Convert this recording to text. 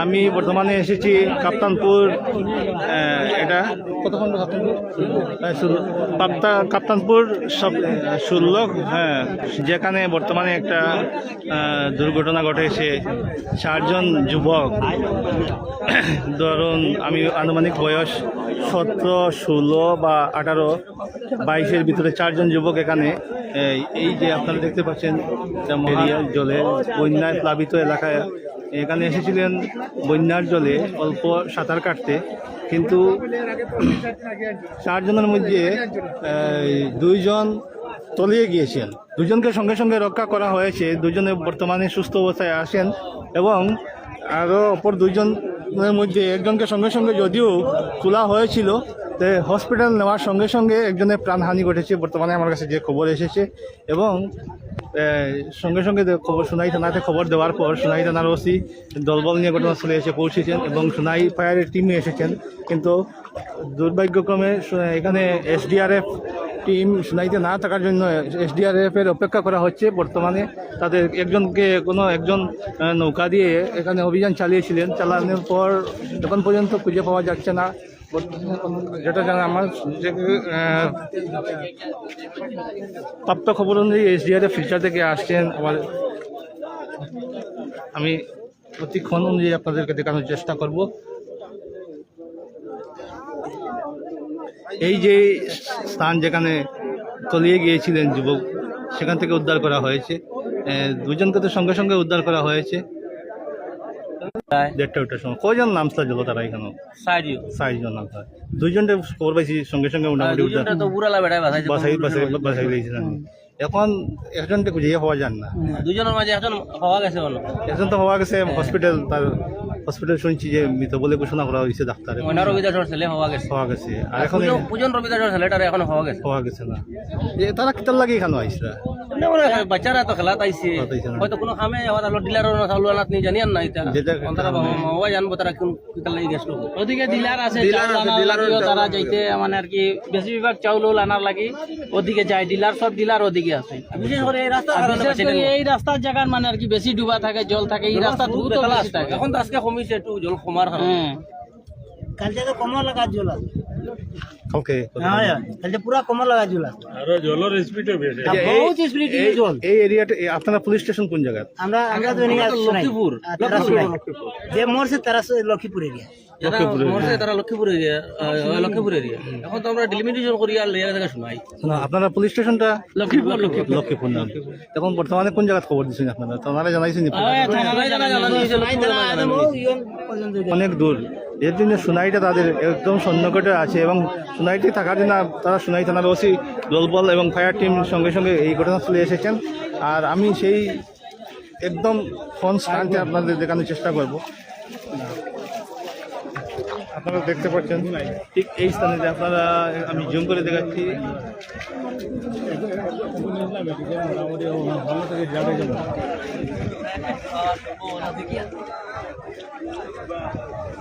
আমি বর্তমানে এসেছি কাপ্তানপুর এটা? কতক্ষণ কাপ্তানপুর ষোলো হ্যাঁ। যেখানে বর্তমানে একটা দুর্ঘটনা ঘটেছে। চারজন যুবক, ধরুন আমি আনুমানিক বয়স সতেরো, ষোলো বা আঠারো, বাইশের ভিতরে চারজন যুবক এখানে। এই যে আপনারা দেখতে পাচ্ছেন মহারিয়া জলে বন্যায় প্লাবিত এলাকায় এখানে এসেছিলেন বন্যার জলে অল্প সাঁতার কাটতে, কিন্তু চারজনের মধ্যে দুইজন তলিয়ে গিয়েছেন। দুজনকে সঙ্গে সঙ্গে রক্ষা করা হয়েছে। দুজনে বর্তমানে সুস্থ অবস্থায় আসেন এবং আরও অপর দুইজনের মধ্যে একজনকে সঙ্গে সঙ্গে যদিও তোলা হয়েছিল, তো হসপিটাল নেওয়ার সঙ্গে সঙ্গে একজনের প্রাণহানি ঘটেছে, বর্তমানে আমার কাছে যে খবর এসেছে এবং সঙ্গে সঙ্গে খবর, সোনাই থানাতে খবর দেওয়ার পর সোনাই থানার ওসি দলবল নিয়ে ঘটনাস্থলে এসে পৌঁছেছেন এবং সোনাই ফায়ারের টিমে এসেছেন। কিন্তু দুর্ভাগ্যক্রমে এখানে এসডিআরএফ টিম সোনাইতে না থাকার জন্য এসডিআরএফ এর অপেক্ষা করা হচ্ছে। বর্তমানে তাদের একজনকে কোনো একজন নৌকা দিয়ে এখানে অভিযান চালিয়েছিলেন। চালানোর পর এখন পর্যন্ত খুঁজে পাওয়া যাচ্ছে না। যেটা জানা আমার প্রাপ্ত খবর অনুযায়ী এসডিআরএফ ফিল্টার থেকে আসছেন। আমার আমি প্রতিক্ষণ অনুযায়ী আপনাদেরকে দেখানোর চেষ্টা করব। এই যে স্থান যেখানে তলিয়ে গিয়েছিলেন যুবক সেখান থেকে উদ্ধার করা হয়েছে। দুজনকে তো সঙ্গে সঙ্গে উদ্ধার করা হয়েছে। দেড়টা ওটার সময় কয়জন জল তারা এখানে? দুইজনটা খবর পাইছি সঙ্গে সঙ্গে মোটামুটি উদ্ধার বাসাই বাসাই বাসাই এখন একজনকে খুঁজে পাওয়া যান না। দুজনের মাঝে এখন গেছে তো হওয়া গেছে হসপিটাল তার হসপিটাল শুনছি যে মৃত বলে ঘোষণা করা হয়েছে ডাক্তার। ময়না রবিদাস ছেলে হওয়া গেছে। হওয়া গেছে। আর এখন পূজন- পূজন রবিদাস ছেলেটার এখন হওয়া গেছে। হওয়া গেছে না। তারা কিতার লাগে এখানে আইসরা? না, মানে বাচ্চারা তো খেলাত আইছে খেলাত হয়তো কোনো ডিলার চাউল আনাত নি জানিয়ান না এটা তারা হওয়া জানব তারা কোন কিতার লাগি গেছিল ওদিকে ডিলার আছে চাউল আনার লাগিও তারা যাইতে মানে আর কি বেশিরভাগ চাউল উল আনার লাগি ওদিকে যায় ডিলার সব ডিলার ওদিকে আছে। বিশেষ করে এই রাস্তা এই রাস্তার জায়গার মানে আর কি বেশি ডুবা থাকে জল থাকে এই রাস্তা দ্রুত বেশি এখন তো আজকে কমিছে একটু জল কমার হ্যাঁ। কালকে তো কমর লাগা জল আছে। ওকে হ্যাঁ পুরা কমর লাগা জল আছে বহুত স্পিড জল এই এরিয়াটা আপনারা পুলিশ স্টেশন কোন জায়গা আমরা আমরা তো লক্ষ্মীপুর যে মরছে তারা লক্ষ্মীপুর এরিয়া যারা মরছে তারা লক্ষ্মীপুর এরিয়া লক্ষ্মীপুর এরিয়া এখন তো আমরা ডিলিমিটেশন করি আর লেয়ার থেকে শোনাই না, আপনারা পুলিশ স্টেশনটা লক্ষ্মীপুর লক্ষ্মীপুর নাম এখন বর্তমানে কোন জায়গায় খবর দিচ্ছেন আপনারা তারা জানাইছেন অনেক দূর এর জন্য সোনাইটা তাদের একদম সন্নিকটে আছে এবং সোনাইটি থাকার জন্য তারা সোনাই থানার ওসি দলবল এবং ফায়ার টিম সঙ্গে সঙ্গে এই ঘটনাস্থলে এসেছেন। আর আমি সেই একদম ফোন স্থানটি আপনাদের দেখানোর চেষ্টা করব। আপনারা দেখতে পাচ্ছেন। ঠিক এই স্থানে আপনারা, আমি জুম করে দেখাচ্ছি।